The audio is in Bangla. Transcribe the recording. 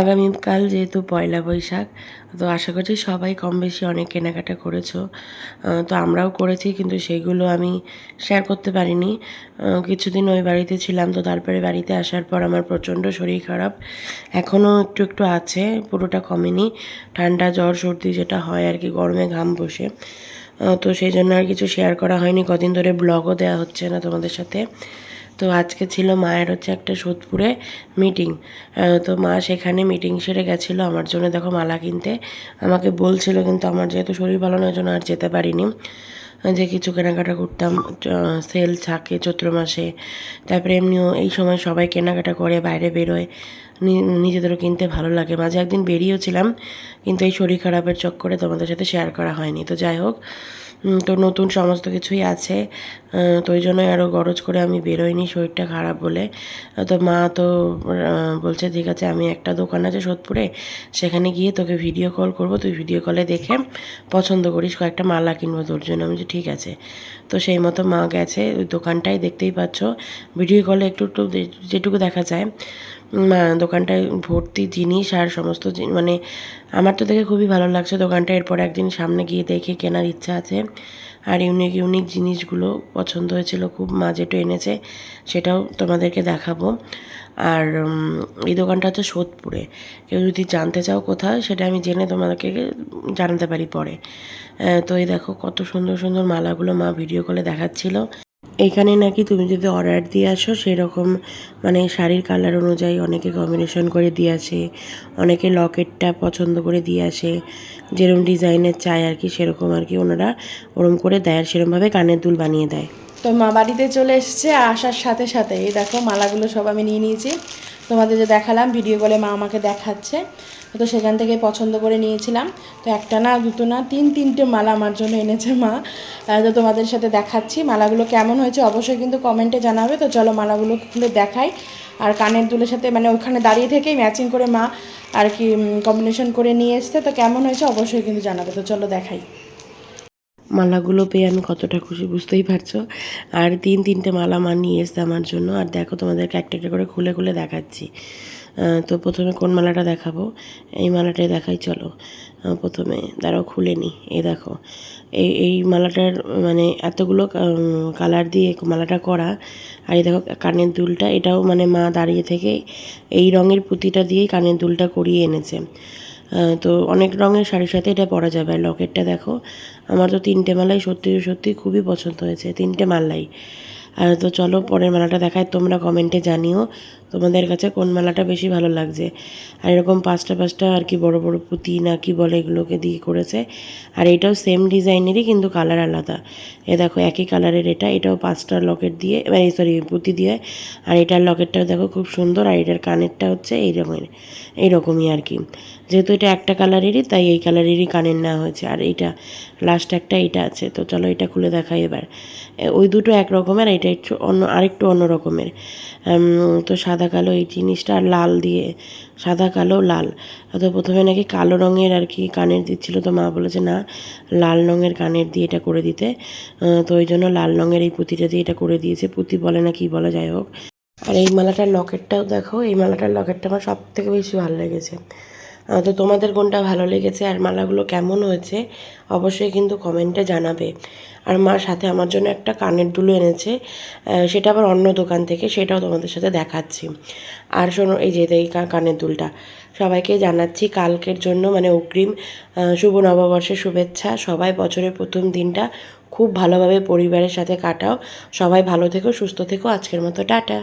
আগামীকাল যেহেতু পয়লা বৈশাখ, তো আশা করছি সবাই কম বেশি অনেক কেনাকাটা করেছ। তো আমরাও করেছি, কিন্তু সেইগুলো আমি শেয়ার করতে পারিনি। কিছুদিন ওই বাড়িতে ছিলাম, তো তারপরে বাড়িতে আসার পর আমার প্রচণ্ড শরীর খারাপ। এখনও একটু একটু আছে, পুরোটা কমেনি। ঠান্ডা, জ্বর, সর্দি যেটা হয় আর কি, গরমে ঘাম বসে। তো সেই জন্য আর কিছু শেয়ার করা হয়নি। কদিন ধরে ব্লগও দেওয়া হচ্ছে না তোমাদের সাথে। তো আজকে ছিল মায়ের হচ্ছে একটা সোদপুরে মিটিং তো মা সেখানে মিটিং সেরে গেছিল আমার জন্য দেখো মালা কিনতে। আমাকে বলছিল কিন্তু আমার যেহেতু শরীর ভালো নয় জন্য আর যেতে পারিনি। যে কিছু কেনাকাটা করতাম সেল থাকে চৈত্র মাসে। তারপরে এমনিও এই সময় সবাই কেনাকাটা করে, বাইরে বেরোয়। নিজেদেরও কিনতে ভালো লাগে। মাঝে একদিন বেরিয়েছিলাম কিন্তু এই শরীর খারাপের চক্করে তোমাদের সাথে শেয়ার করা হয়নি। তো যাই হোক তো নতুন সমস্ত কিছুই আছে। তো ওই জন্যই আরও গরজ করে আমি বেরোইনি শরীরটা খারাপ বলে। তো মা তো বলছে ঠিক আছে আমি একটা দোকান আছে সোদপুরে সেখানে গিয়ে তোকে ভিডিও কল করব তুই ভিডিও কলে দেখে পছন্দ করিস কয়েকটা মালা কিনবো তোর জন্য। আমি বলছি, ঠিক আছে। তো সেই মতো মা গেছে ওই দোকানটাই দেখতেই পাচ্ছ। ভিডিও কলে একটু একটু যেটুকু দেখা যায়। দোকানটায় ভর্তি জিনিস আর সমস্ত মানে আমার তো দেখে খুবই ভালো লাগছে দোকানটা। এরপর একদিন সামনে গিয়ে দেখে কেনার ইচ্ছা আছে। আর ইউনিক ইউনিক জিনিসগুলো পছন্দ হয়েছিল, খুব মা যেটা এনেছে, সেটাও তোমাদেরকে দেখাবো। আর এই দোকানটা হচ্ছে সোদপুরে। কেউ যদি জানতে চাও কোথায়, সেটা আমি জেনে তোমাদেরকে জানাতে পারি পরে। তো এই দেখো কত সুন্দর সুন্দর মালাগুলো মা ভিডিও কলে দেখাচ্ছিল। এইখানে নাকি তুমি যদি অর্ডার দিয়ে আসো, সেরকম মানে শাড়ির কালার অনুযায়ী অনেকে কম্বিনেশন করে দিয়ে আসে, অনেকে লকেটটা পছন্দ করে দিয়ে আসে, যেরকম ডিজাইনের চায় আর কি, সেরকম আর কি ওনারা ওরম করে দেয় আর সেরকমভাবে কানের দুল বানিয়ে দেয়। তো মা বাড়িতে চলে এসেছে আসার সাথে সাথে। এই দেখো, মালাগুলো সব আমি নিয়ে নিয়েছি। তোমাদের যে দেখালাম ভিডিও কলে মা আমাকে দেখাচ্ছে। তো সেখান থেকে পছন্দ করে নিয়েছিলাম। তো একটা না, দুটো না, তিন, তিনটে মালা আমার জন্য এনেছে মা। তো তোমাদের সাথে দেখাচ্ছি মালাগুলো কেমন হয়েছে। অবশ্যই কিন্তু কমেন্টে জানাবে। তো চলো মালাগুলো খুলে দেখাই। আর কানের দুলের সাথে মানে ওখানে দাঁড়িয়ে থেকেই ম্যাচিং করে মা আর কি কম্বিনেশন করে নিয়ে এসছে। তো কেমন হয়েছে অবশ্যই কিন্তু জানাবে। তো চলো দেখাই। মালাগুলো পেয়ে আমি কতটা খুশি বুঝতেই পারছ। আর তিন তিনটে মালা মা নিয়ে এসছে আমার জন্য। আর দেখো তোমাদেরকে একটা একটা করে খুলে খুলে দেখাচ্ছি। তো প্রথমে কোন মালাটা দেখাবো? এই মালাটাই দেখাই, চলো। প্রথমে দাঁড়াও, খুলে নি। এই দেখো। এই এই মালাটার মানে এতগুলো কালার দিয়ে মালাটা করা। আর এই দেখো কানের দুলটা, এটাও মানে মা দাঁড়িয়ে থেকে এই রঙের পুঁতিটা দিয়েই কানের দুলটা করিয়ে এনেছে। তো অনেক রঙের শাড়ির সাথে এটা পরা যাবে। আর লকেটটা দেখো, আমার তো তিনটে মালাই সত্যি সত্যি খুবই পছন্দ হয়েছে, তিনটে মালাই। আর তো চলো পরের মালাটা দেখায়, তোমরা কমেন্টে জানিও। তোমাদের কাছে কোন মালাটা বেশি ভালো লাগছে? আর এরকম পাঁচটা পাঁচটা আর কি বড় বড় পুঁতি না কি বলে এগুলোকে দিয়ে করেছে। আর এটাও সেম ডিজাইনেরই কিন্তু কালার আলাদা। এ দেখো, একই কালারের এটা, এটাও পাঁচটা লকেট দিয়ে মানে সরি পুঁতি দিয়ে। আর এটার লকেটটাও দেখো খুব সুন্দর, আর এটার কানেরটা হচ্ছে এই রকমের এইরকমই আর কি। যেহেতু এটা একটা কালারেরই তাই এই কালারেরই কানের নেওয়া হয়েছে। আর এইটা লাস্ট একটা এটা আছে। তো চলো এটা খুলে দেখাই এবার। ওই দুটো এক রকমের এটা একটু অন্য, আরেকটু অন্য রকমের। তো তো সাদা কালো এই জিনিসটা আর লাল দিয়ে, সাদা কালো, লাল। তো প্রথমে নাকি কালো রঙের আর কি কানের দিচ্ছিল তো মা বলেছে, না, লাল রঙের কানের দিয়ে এটা করে দিতে। তো ওই জন্য লাল রঙের এই পুঁতিটা দিয়ে এটা করে দিয়েছে। পুঁতি বলে না কি বলা যাই হোক। আর এই মালাটার লকেটটাও দেখো, এই মালাটার লকেটটা আমার সব থেকে বেশি ভালো লেগেছে। তো তোমাদের কোনটা ভালো লেগেছে আর মালাগুলো কেমন হয়েছে অবশ্যই কিন্তু কমেন্টে জানাবে। আর মা সাথে আমার জন্য একটা কানের দুলো এনেছে সেটা আবার অন্য দোকান থেকে, সেটাও তোমাদের সাথে দেখাচ্ছি। আর শোনো, এই যে এই কানের দুলটা। সবাইকে জানাচ্ছি কালকের জন্য মানে অগ্রিম শুভ নববর্ষের শুভেচ্ছা। সবাই বছরের প্রথম দিনটা খুব ভালোভাবে পরিবারের সাথে কাটাও। সবাই ভালো থেকো, সুস্থ থেকো। আজকের মতো, টাটা।